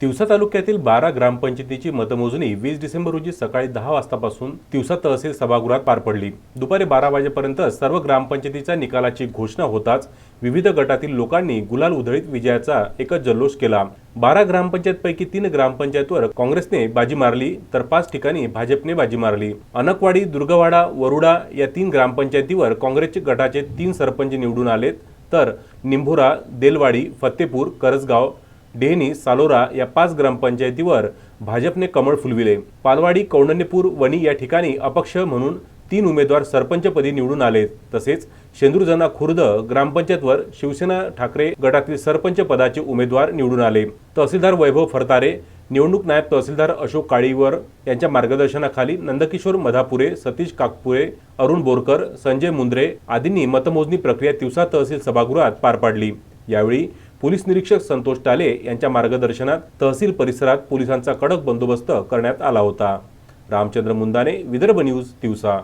तिवसा तालुक्यातील बारा ग्रामपंचायतीची मतमोजणी वीस डिसेंबर रोजी सकाळी दहा वाजतापासून तिवसा तहसील सभागृहात पार पडली. दुपारी बारा वाजेपर्यंत सर्व ग्रामपंचायतीच्या निकालाची घोषणा होताच विविध गटातील लोकांनी गुलाल उधळीत विजयाचा एकच जल्लोष केला. बारा ग्रामपंचायतपैकी तीन ग्रामपंचायतवर काँग्रेसने बाजी मारली तर पाच ठिकाणी भाजपने बाजी मारली. अनकवाडी दुर्गवाडा वरुडा या तीन ग्रामपंचायतीवर काँग्रेसचे गटाचे तीन सरपंच निवडून आलेत तर निंभोरा देलवाडी फत्तेपूर करसगाव डेहनी सालोरा या पाच ग्रामपंचायतीवर भाजपने कमळ फुलविले. पालवाडी कौंडण्यपूर वणी या ठिकाणी अपक्ष म्हणून तीन उमेदवार सरपंचपदी निवडून आले. तसेच शेंदूरजना खुर्द ग्रामपंचायतवर शिवसेना ठाकरे गटातील सरपंच पदाचे उमेदवार निवडून आले. तहसीलदार वैभव फरतारे निवडणूक नायब तहसीलदार अशोक काळीवर यांच्या मार्गदर्शनाखाली नंदकिशोर मधापुरे सतीश काकपुरे अरुण बोरकर संजय मुंद्रे आदींनी मतमोजणी प्रक्रिया तिवसा तहसील सभागृहात पार पाडली. यावेळी पोलीस निरीक्षक संतोष टाले यांच्या मार्गदर्शनात तहसील परिसरात पोलिसांचा कडक बंदोबस्त करण्यात आला होता. रामचंद्र मुंदाने विदर्भ न्यूज दिवसा